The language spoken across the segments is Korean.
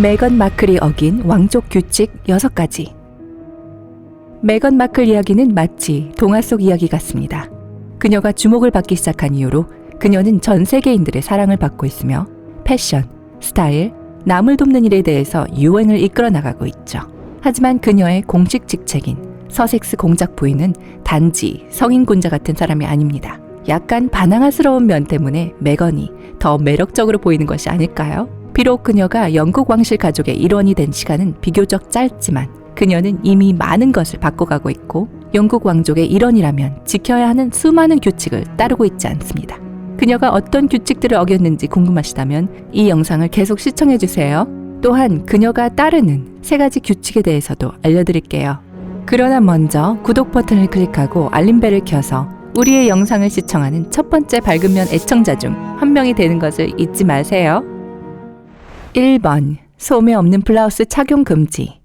메건 마클이 어긴 왕족 규칙 6가지. 메건 마클 이야기는 마치 동화 속 이야기 같습니다. 그녀가 주목을 받기 시작한 이후로 그녀는 전 세계인들의 사랑을 받고 있으며 패션, 스타일, 남을 돕는 일에 대해서 유행을 이끌어 나가고 있죠. 하지만 그녀의 공식 직책인 서섹스 공작 부인은 단지 성인군자 같은 사람이 아닙니다. 약간 반항아스러운 면 때문에 메건이 더 매력적으로 보이는 것이 아닐까요? 비록 그녀가 영국 왕실 가족의 일원이 된 시간은 비교적 짧지만 그녀는 이미 많은 것을 바꿔가고 있고 영국 왕족의 일원이라면 지켜야 하는 수많은 규칙을 따르고 있지 않습니다. 그녀가 어떤 규칙들을 어겼는지 궁금하시다면 이 영상을 계속 시청해 주세요. 또한 그녀가 따르는 세 가지 규칙에 대해서도 알려드릴게요. 그러나 먼저 구독 버튼을 클릭하고 알림벨을 켜서 우리의 영상을 시청하는 첫 번째 밝은 면 애청자 중 한 명이 되는 것을 잊지 마세요. 1번 소매 없는 블라우스 착용 금지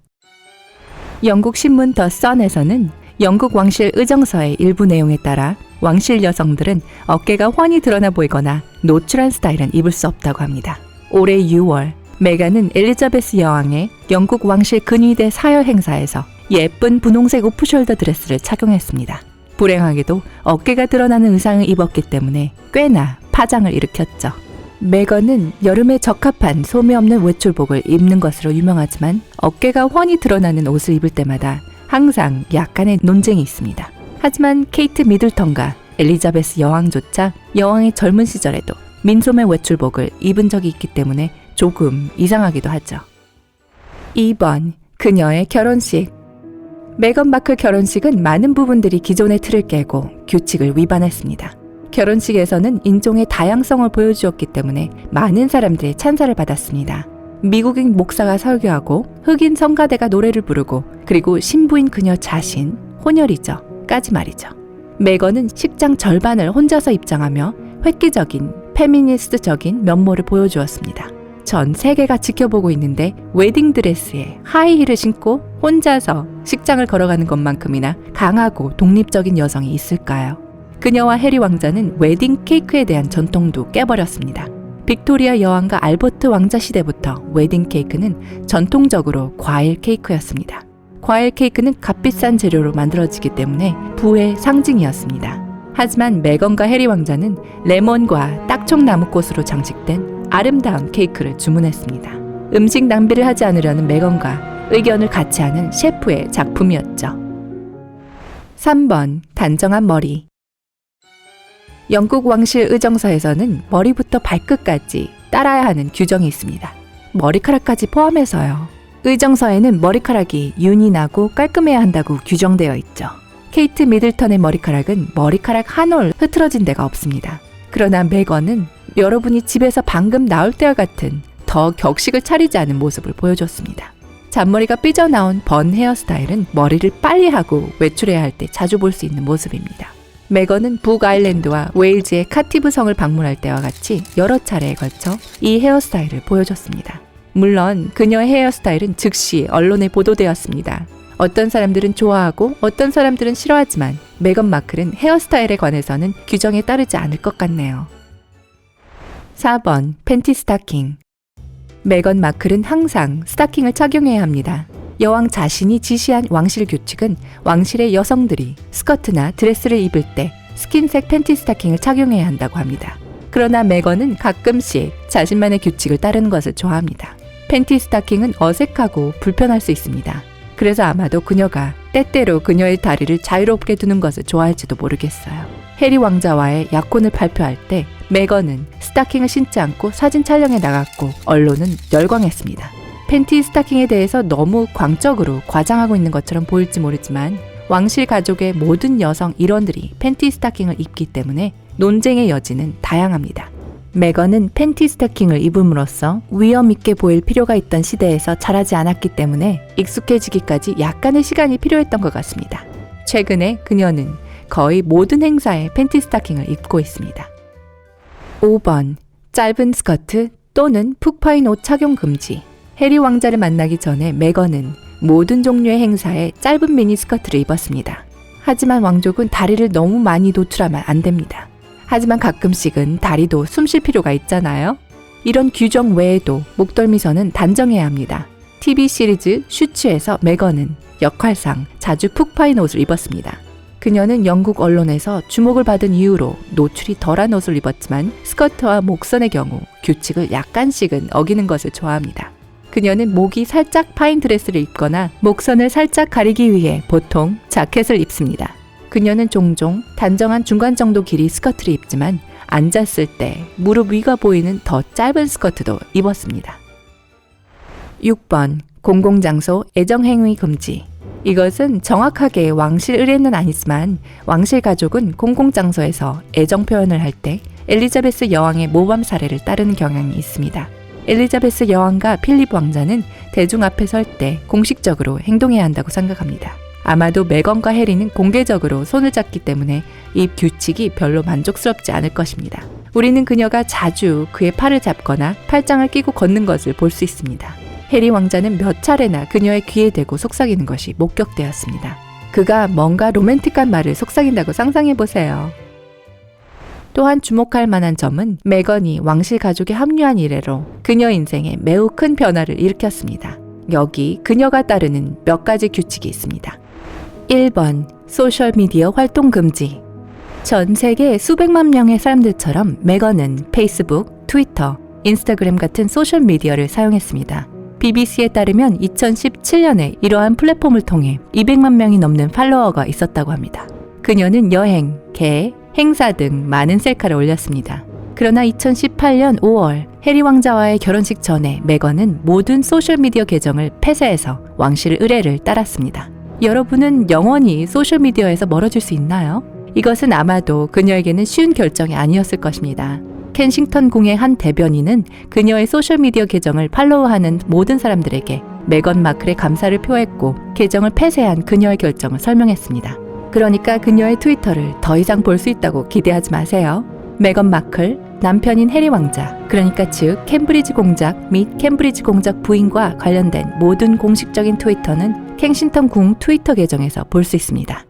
영국 신문 더 선에서는 영국 왕실 의정서의 일부 내용에 따라 왕실 여성들은 어깨가 훤히 드러나 보이거나 노출한 스타일은 입을 수 없다고 합니다. 올해 6월 메간은 엘리자베스 여왕의 영국 왕실 근위대 사열 행사에서 예쁜 분홍색 오프숄더 드레스를 착용했습니다. 불행하게도 어깨가 드러나는 의상을 입었기 때문에 꽤나 파장을 일으켰죠. 메건은 여름에 적합한 소매 없는 외출복을 입는 것으로 유명하지만 어깨가 훤히 드러나는 옷을 입을 때마다 항상 약간의 논쟁이 있습니다. 하지만 케이트 미들턴과 엘리자베스 여왕조차 여왕의 젊은 시절에도 민소매 외출복을 입은 적이 있기 때문에 조금 이상하기도 하죠. 2번 그녀의 결혼식 메건 마클 결혼식은 많은 부분들이 기존의 틀을 깨고 규칙을 위반했습니다. 결혼식에서는 인종의 다양성을 보여주었기 때문에 많은 사람들의 찬사를 받았습니다. 미국인 목사가 설교하고 흑인 성가대가 노래를 부르고 그리고 신부인 그녀 자신, 혼혈이죠. 까지 말이죠. 메건은 식장 절반을 혼자서 입장하며 획기적인 페미니스트적인 면모를 보여주었습니다. 전 세계가 지켜보고 있는데 웨딩 드레스에 하이힐을 신고 혼자서 식장을 걸어가는 것만큼이나 강하고 독립적인 여성이 있을까요? 그녀와 해리 왕자는 웨딩 케이크에 대한 전통도 깨버렸습니다. 빅토리아 여왕과 알버트 왕자 시대부터 웨딩 케이크는 전통적으로 과일 케이크였습니다. 과일 케이크는 값비싼 재료로 만들어지기 때문에 부의 상징이었습니다. 하지만 메건과 해리 왕자는 레몬과 딱총 나무꽃으로 장식된 아름다운 케이크를 주문했습니다. 음식 낭비를 하지 않으려는 메건과 의견을 같이 하는 셰프의 작품이었죠. 3번 단정한 머리 영국 왕실 의정서에서는 머리부터 발끝까지 따라야 하는 규정이 있습니다. 머리카락까지 포함해서요. 의정서에는 머리카락이 윤이 나고 깔끔해야 한다고 규정되어 있죠. 케이트 미들턴의 머리카락은 머리카락 한 올 흐트러진 데가 없습니다. 그러나 메건은 여러분이 집에서 방금 나올 때와 같은 더 격식을 차리지 않은 모습을 보여줬습니다. 잔머리가 삐져나온 번 헤어스타일은 머리를 빨리 하고 외출해야 할 때 자주 볼 수 있는 모습입니다. 메건은 북아일랜드와 웨일즈의 카티브 성을 방문할 때와 같이 여러 차례에 걸쳐 이 헤어스타일을 보여줬습니다. 물론 그녀의 헤어스타일은 즉시 언론에 보도되었습니다. 어떤 사람들은 좋아하고 어떤 사람들은 싫어하지만 메건 마클은 헤어스타일에 관해서는 규정에 따르지 않을 것 같네요. 4번 팬티 스타킹 메건 마클은 항상 스타킹을 착용해야 합니다. 여왕 자신이 지시한 왕실 규칙은 왕실의 여성들이 스커트나 드레스를 입을 때 스킨색 팬티 스타킹을 착용해야 한다고 합니다. 그러나 메건은 가끔씩 자신만의 규칙을 따르는 것을 좋아합니다. 팬티 스타킹은 어색하고 불편할 수 있습니다. 그래서 아마도 그녀가 때때로 그녀의 다리를 자유롭게 두는 것을 좋아할지도 모르겠어요. 해리 왕자와의 약혼을 발표할 때 메건은 스타킹을 신지 않고 사진 촬영에 나갔고 언론은 열광했습니다. 팬티 스타킹에 대해서 너무 광적으로 과장하고 있는 것처럼 보일지 모르지만 왕실 가족의 모든 여성 일원들이 팬티 스타킹을 입기 때문에 논쟁의 여지는 다양합니다. 메건은 팬티 스타킹을 입음으로써 위험 있게 보일 필요가 있던 시대에서 자라지 않았기 때문에 익숙해지기까지 약간의 시간이 필요했던 것 같습니다. 최근에 그녀는 거의 모든 행사에 팬티 스타킹을 입고 있습니다. 5번 짧은 스커트 또는 푹 파인 옷 착용 금지 해리 왕자를 만나기 전에 메건은 모든 종류의 행사에 짧은 미니 스커트를 입었습니다. 하지만 왕족은 다리를 너무 많이 노출하면 안 됩니다. 하지만 가끔씩은 다리도 숨 쉴 필요가 있잖아요. 이런 규정 외에도 목덜미선은 단정해야 합니다. TV 시리즈 슈츠에서 메건은 역할상 자주 푹 파인 옷을 입었습니다. 그녀는 영국 언론에서 주목을 받은 이유로 노출이 덜한 옷을 입었지만 스커트와 목선의 경우 규칙을 약간씩은 어기는 것을 좋아합니다. 그녀는 목이 살짝 파인 드레스를 입거나 목선을 살짝 가리기 위해 보통 자켓을 입습니다. 그녀는 종종 단정한 중간 정도 길이 스커트를 입지만 앉았을 때 무릎 위가 보이는 더 짧은 스커트도 입었습니다. 6번 공공장소 애정행위 금지 이것은 정확하게 왕실 의례는 아니지만 왕실 가족은 공공장소에서 애정 표현을 할 때 엘리자베스 여왕의 모범 사례를 따르는 경향이 있습니다. 엘리자베스 여왕과 필립 왕자는 대중 앞에 설 때 공식적으로 행동해야 한다고 생각합니다. 아마도 메건과 해리는 공개적으로 손을 잡기 때문에 이 규칙이 별로 만족스럽지 않을 것입니다. 우리는 그녀가 자주 그의 팔을 잡거나 팔짱을 끼고 걷는 것을 볼 수 있습니다. 해리 왕자는 몇 차례나 그녀의 귀에 대고 속삭이는 것이 목격되었습니다. 그가 뭔가 로맨틱한 말을 속삭인다고 상상해 보세요. 또한 주목할 만한 점은 메건이 왕실 가족에 합류한 이래로 그녀 인생에 매우 큰 변화를 일으켰습니다. 여기 그녀가 따르는 몇 가지 규칙이 있습니다. 1번 소셜미디어 활동 금지 전 세계 수백만 명의 사람들처럼 메건은 페이스북, 트위터, 인스타그램 같은 소셜미디어를 사용했습니다. BBC에 따르면 2017년에 이러한 플랫폼을 통해 200만 명이 넘는 팔로워가 있었다고 합니다. 그녀는 여행, 개, 행사 등 많은 셀카를 올렸습니다. 그러나 2018년 5월 해리 왕자와의 결혼식 전에 메건은 모든 소셜미디어 계정을 폐쇄해서 왕실 의뢰를 따랐습니다. 여러분은 영원히 소셜미디어에서 멀어질 수 있나요? 이것은 아마도 그녀에게는 쉬운 결정이 아니었을 것입니다. 켄싱턴 궁의 한 대변인은 그녀의 소셜미디어 계정을 팔로우하는 모든 사람들에게 메건 마클의 감사를 표했고 계정을 폐쇄한 그녀의 결정을 설명했습니다. 그러니까 그녀의 트위터를 더 이상 볼 수 있다고 기대하지 마세요. 메건 마클, 남편인 해리 왕자, 그러니까 즉 캠브리지 공작 및 캠브리지 공작 부인과 관련된 모든 공식적인 트위터는 켄싱턴 궁 트위터 계정에서 볼 수 있습니다.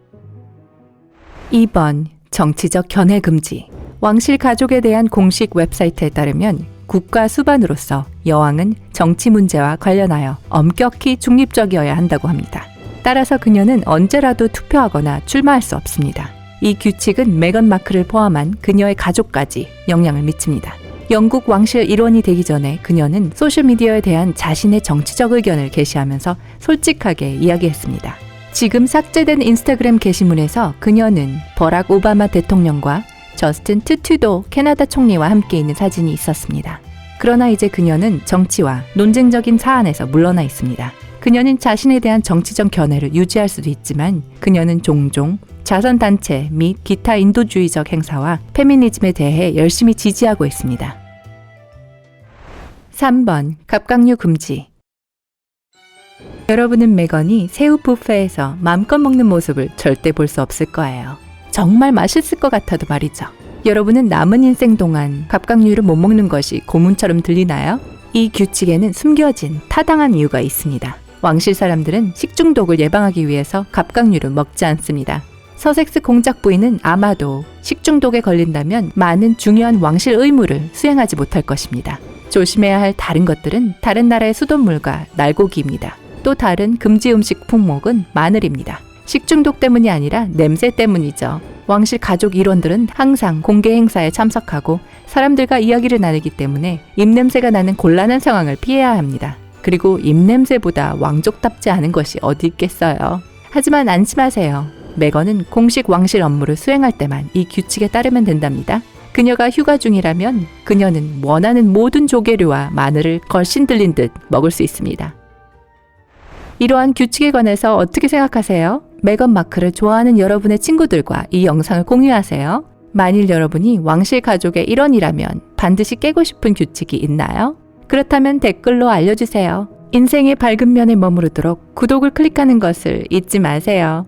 2번 정치적 견해 금지. 왕실 가족에 대한 공식 웹사이트에 따르면 국가 수반으로서 여왕은 정치 문제와 관련하여 엄격히 중립적이어야 한다고 합니다. 따라서 그녀는 언제라도 투표하거나 출마할 수 없습니다. 이 규칙은 메건 마크를 포함한 그녀의 가족까지 영향을 미칩니다. 영국 왕실 일원이 되기 전에 그녀는 소셜미디어에 대한 자신의 정치적 의견을 게시하면서 솔직하게 이야기했습니다. 지금 삭제된 인스타그램 게시물에서 그녀는 버락 오바마 대통령과 저스틴 트튜도 캐나다 총리와 함께 있는 사진이 있었습니다. 그러나 이제 그녀는 정치와 논쟁적인 사안에서 물러나 있습니다. 그녀는 자신에 대한 정치적 견해를 유지할 수도 있지만 그녀는 종종 자선단체 및 기타 인도주의적 행사와 페미니즘에 대해 열심히 지지하고 있습니다. 3번 갑각류 금지 여러분은 메건이 새우 뷔페에서 마음껏 먹는 모습을 절대 볼 수 없을 거예요. 정말 맛있을 것 같아도 말이죠. 여러분은 남은 인생 동안 갑각류를 못 먹는 것이 고문처럼 들리나요? 이 규칙에는 숨겨진 타당한 이유가 있습니다. 왕실 사람들은 식중독을 예방하기 위해서 갑각류를 먹지 않습니다. 서섹스 공작 부인은 아마도 식중독에 걸린다면 많은 중요한 왕실 의무를 수행하지 못할 것입니다. 조심해야 할 다른 것들은 다른 나라의 수돗물과 날고기입니다. 또 다른 금지 음식 품목은 마늘입니다. 식중독 때문이 아니라 냄새 때문이죠. 왕실 가족 일원들은 항상 공개 행사에 참석하고 사람들과 이야기를 나누기 때문에 입냄새가 나는 곤란한 상황을 피해야 합니다. 그리고 입냄새보다 왕족답지 않은 것이 어디 있겠어요. 하지만 안심하세요. 메건은 공식 왕실 업무를 수행할 때만 이 규칙에 따르면 된답니다. 그녀가 휴가 중이라면 그녀는 원하는 모든 조개류와 마늘을 걸신 들린 듯 먹을 수 있습니다. 이러한 규칙에 관해서 어떻게 생각하세요? 메건 마크를 좋아하는 여러분의 친구들과 이 영상을 공유하세요. 만일 여러분이 왕실 가족의 일원이라면 반드시 깨고 싶은 규칙이 있나요? 그렇다면 댓글로 알려주세요. 인생의 밝은 면에 머무르도록 구독을 클릭하는 것을 잊지 마세요.